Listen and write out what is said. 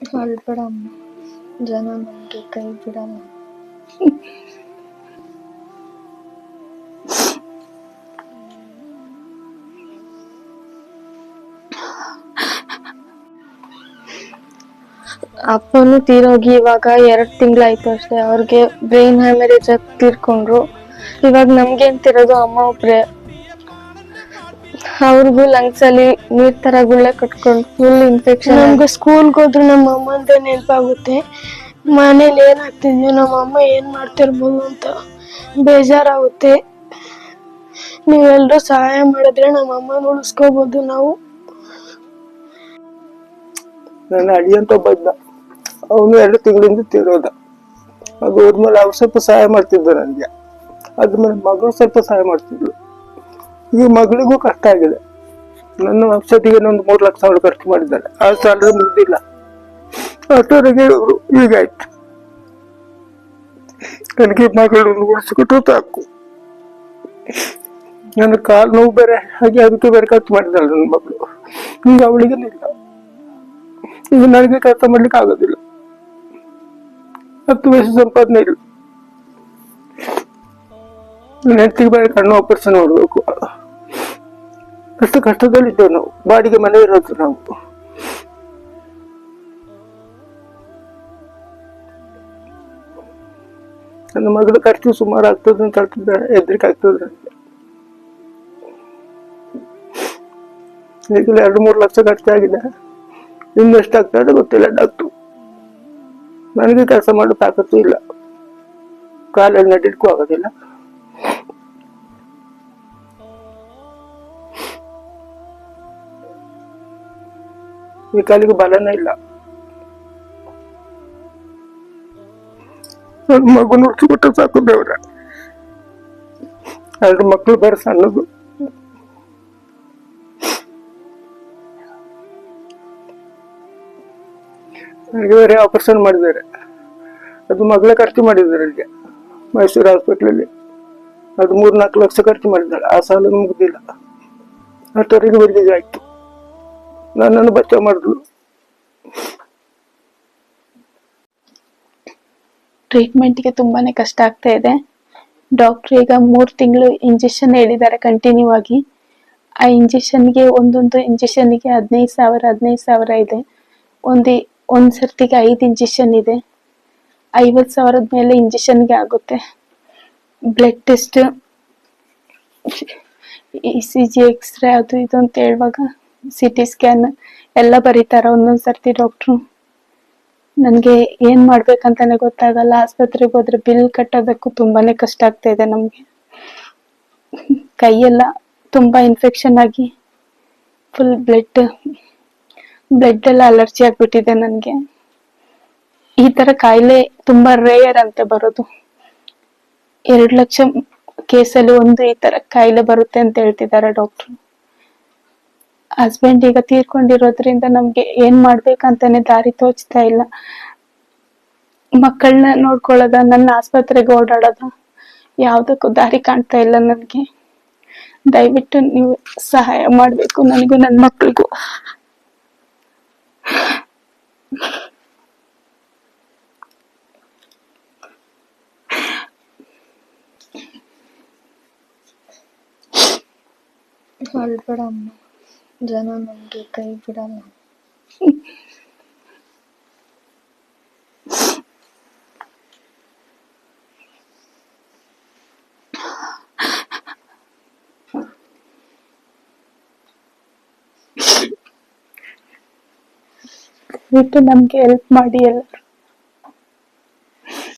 ಅಳ್ಬೇಡಮ್ಮ ಜನ ನಮ್ಗೆ ಕೈ ಬಿಡಲ್ಲ. ಅಪ್ಪನು ತೀರೋಗಿ ಇವಾಗ ಎರಡ್ ತಿಂಗಳಾಯ್ತು ಅಷ್ಟೇ. ಅವ್ರಿಗೆ ಬ್ರೈನ್ ಹ್ಯಾಮರೇಜ್ ಆಗಿ ತೀರ್ಕೊಂಡ್ರು ಇವಾಗ ನಮ್ಗೆ ಅಂತಿರೋದು ಅಮ್ಮ ಒಬ್ರೆ. ಅವ್ರಿಗೂ ಲಂಗ್ಸ್ ಅಲ್ಲಿ ನೀರ್ ತರ ಗುಳ್ಳೆ ಕಟ್ಕೊಂಡು ಫುಲ್ ಇನ್ಫೆಕ್ಷನ್ ನಮ್ಗೆ ಸ್ಕೂಲ್ಗೆ ಹೋದ್ರು ನಮ್ಮ ಅಮ್ಮಂದೇ ನೆನಪಾಗುತ್ತೆ ಮನೇಲಿ ಏನಾಗ್ತಿದ್ವಿ ನಮ್ಮ ಅಮ್ಮ ಏನ್ ಮಾಡ್ತಿರ್ಬೋದು ಅಂತ ಬೇಜಾರಾಗುತ್ತೆ. ನೀವೆಲ್ಲರೂ ಸಹಾಯ ಮಾಡಿದ್ರೆ ನಮ್ಮ ಅಮ್ಮನ ಉಳಿಸ್ಕೋಬಹುದು ನಾವು. ನನ್ನ ಅಡಿಯಂತ ಒಬ್ಬ ಇದ್ದ. ಅವನು ಎರಡು ತಿಂಗಳಿಂದ ತಿರೋದ. ಅದು ಹೋದ್ಮೇಲೆ ಅವ್ರು ಸ್ವಲ್ಪ ಸಹಾಯ ಮಾಡ್ತಿದ್ದ ನನಗೆ. ಅದ್ಮೇಲೆ ಮಗಳು ಸ್ವಲ್ಪ ಸಹಾಯ ಮಾಡ್ತಿದ್ಲು ಈಗ ಮಗಳಿಗೂ ಕಷ್ಟ ಆಗಿದೆ. ನನ್ನ ಔಷಧಿಗೆ ಒಂದು ಮೂರು ಲಕ್ಷ ಸಾವಿರ ಖರ್ಚು ಮಾಡಿದ್ದಾರೆ. ಆ ಸ್ಯಾಲರಿ ಮುಗ್ದಿಲ್ಲ. ಅಷ್ಟವರೆಗೆ ಇವರು ಹೀಗಾಯ್ತು ನನಗೆ ಮಗಳನ್ನು ಉಳಿಸ್ಕೊಟ್ಟು ಸಾಕು. ನನ್ನ ಕಾಲು ನೋವು ಬೇರೆ, ಹಾಗೆ ಅದಕ್ಕೆ ಬೇರೆ ಖರ್ಚು ಮಾಡಿದ್ದಾಳೆ ನನ್ನ ಮಗಳು. ಈಗ ಅವಳಿಗೆ ಇಲ್ಲ. ಈಗ ನನಗೆ ಕೆಲಸ ಮಾಡ್ಲಿಕ್ಕೆ ಆಗೋದಿಲ್ಲ. ಹತ್ತು ವಯಸ್ಸು ಸಂಪಾದನೆ ಇಲ್ಲ. ನನ್ನ ಹೆಂಡತಿಗೆ ಬೇರೆ ಕಣ್ಣು ಆಪರೇಷನ್ ಮಾಡಬೇಕು. ಅಷ್ಟು ಕಷ್ಟದಲ್ಲಿದ್ದೇವೆ ನಾವು. ಬಾಡಿಗೆ ಮನೆ ಇರೋದು ನಾವು. ನನ್ನ ಮಗಳು ಖರ್ಚು ಸುಮಾರು ಆಗ್ತದೆ ಅಂತ ಹೇಳ್ತಿದ್ದ ಹೆದರಿಕೆ ಆಗ್ತದೆ ಈಗಲೇ ಎರಡು ಮೂರು ಲಕ್ಷ ಖರ್ಚಾಗಿದೆ ಇನ್ನು ಎಷ್ಟಾಗ್ತದೆ ಗೊತ್ತಿಲ್ಲ ಡಾಕ್ಟ್ರು ನನಗೆ ಕೆಲಸ ಮಾಡೋ ತಾಕತ್ತು ಇಲ್ಲ. ಕಾಲಲ್ಲಿ ನಡಿಲಿಕ್ಕೂ ಆಗೋದಿಲ್ಲ. ಈ ಕಾಲಿಗೆ ಬಲನೇ ಇಲ್ಲ. ಮಗು ನುಡ್ಸಿಬಿಟ್ಟು ಸಾಕು ದೇವ್ರ. ಎರಡು ಮಕ್ಕಳು ಬೇರೆ ಸಣ್ಣದು. ನನಗೆ ಬೇರೆ ಆಪರೇಷನ್ ಮಾಡಿದ್ದಾರೆ. ಅದು ಮಗಳೇ ಖರ್ಚು ಮಾಡಿದ್ದಾರೆ ಅಲ್ಲಿಗೆ ಮೈಸೂರು ಹಾಸ್ಪಿಟ್ಲಲ್ಲಿ. ಅದು ಮೂರು ನಾಲ್ಕು ಲಕ್ಷ ಖರ್ಚು ಮಾಡಿದ್ದಾಳೆ. ಆ ಸಾಲ ಮುಗ್ದಿಲ್ಲ. ಆ ಬಿಲ್ಡಿಗೆ ಆಯ್ತು. ನನ್ನನ್ನು ಬಚಾವ್ ಮಾಡಿದ್ಲು. ಟ್ರೀಟ್ಮೆಂಟ್ಗೆ ತುಂಬಾನೇ ಕಷ್ಟ ಆಗ್ತಾ ಇದೆ. ಡಾಕ್ಟರ್ ಈಗ ಮೂರು ತಿಂಗಳು ಇಂಜೆಕ್ಷನ್ ಹೇಳಿದ್ದಾರೆ ಕಂಟಿನ್ಯೂ ಆಗಿ. ಆ ಇಂಜೆಕ್ಷನ್ಗೆ ಒಂದೊಂದು ಇಂಜೆಕ್ಷನ್ಗೆ ಹದಿನೈದು ಸಾವಿರ ಹದಿನೈದು ಸಾವಿರ ಇದೆ. ಒಂದು ಒಂದು ಸರ್ತಿಗೆ ಐದು ಇಂಜೆಕ್ಷನ್ ಇದೆ. ಐವತ್ತು ಸಾವಿರದ ಮೇಲೆ ಇಂಜೆಕ್ಷನ್ಗೆ ಆಗುತ್ತೆ. Blood test E C G x ray ಅದು ಇದು ಅಂತ ಹೇಳುವಾಗ ಸಿ ಟಿ ಸ್ಕ್ಯಾನ್ ಎಲ್ಲ ಬರೀತಾರೆ. ಒಂದೊಂದು ಸರ್ತಿ ಡಾಕ್ಟ್ರು ನನಗೆ ಏನ್ ಮಾಡ್ಬೇಕಂತಾನೆ ಗೊತ್ತಾಗಲ್ಲ. ಆಸ್ಪತ್ರೆಗೆ ಹೋದ್ರೆ ಬಿಲ್ ಕಟ್ಟೋದಕ್ಕೂ ತುಂಬಾನೇ ಕಷ್ಟ ಆಗ್ತಾ ಇದೆ ನಮ್ಗೆ. ಕೈಯೆಲ್ಲ ತುಂಬಾ ಇನ್ಫೆಕ್ಷನ್ ಆಗಿ ಫುಲ್ ಬ್ಲಡ್ ಬ್ಲಡ್ ಎಲ್ಲ ಅಲರ್ಜಿ ಆಗ್ಬಿಟ್ಟಿದೆ ನನಗೆ. ಈ ತರ ಕಾಯಿಲೆ ತುಂಬಾ ರೇಯರ್ ಅಂತ ಬರೋದು. ಎರಡು ಲಕ್ಷ ಕೇಸಲ್ಲಿ ಒಂದು ಈ ತರ ಕಾಯಿಲೆ ಬರುತ್ತೆ ಅಂತ ಹೇಳ್ತಿದ್ದಾರೆ ಡಾಕ್ಟ್ರು ಹಸ್ಬೆಂಡ್ ಈಗ ತೀರ್ಕೊಂಡಿರೋದ್ರಿಂದ ನಮ್ಗೆ ಏನ್ ಮಾಡ್ಬೇಕಂತಾನೆ ದಾರಿ ತೋಚ್ತಾ ಇಲ್ಲ. ಮಕ್ಕಳನ್ನ ನೋಡ್ಕೊಳ್ಳೋದ, ನನ್ನ ಆಸ್ಪತ್ರೆಗೆ ಓಡಾಡೋದ, ಯಾವ್ದಕ್ಕೂ ದಾರಿ ಕಾಣ್ತಾ ಇಲ್ಲ ನನ್ಗೆ. ದಯವಿಟ್ಟು ನೀವು ಸಹಾಯ ಮಾಡ್ಬೇಕು ನನಗೂ ನನ್ನ ಮಕ್ಕಳಿಗೂ ಅಳ್ಬೇಡಮ್ಮ ಜನ ನಮ್ಗೆ ಕೈ ಬಿಡಲ್ಲ ದಯವಿಟ್ಟು ನಮ್ಗೆ ಹೆಲ್ಪ್ ಮಾಡಿ ಎಲ್ಲರೂ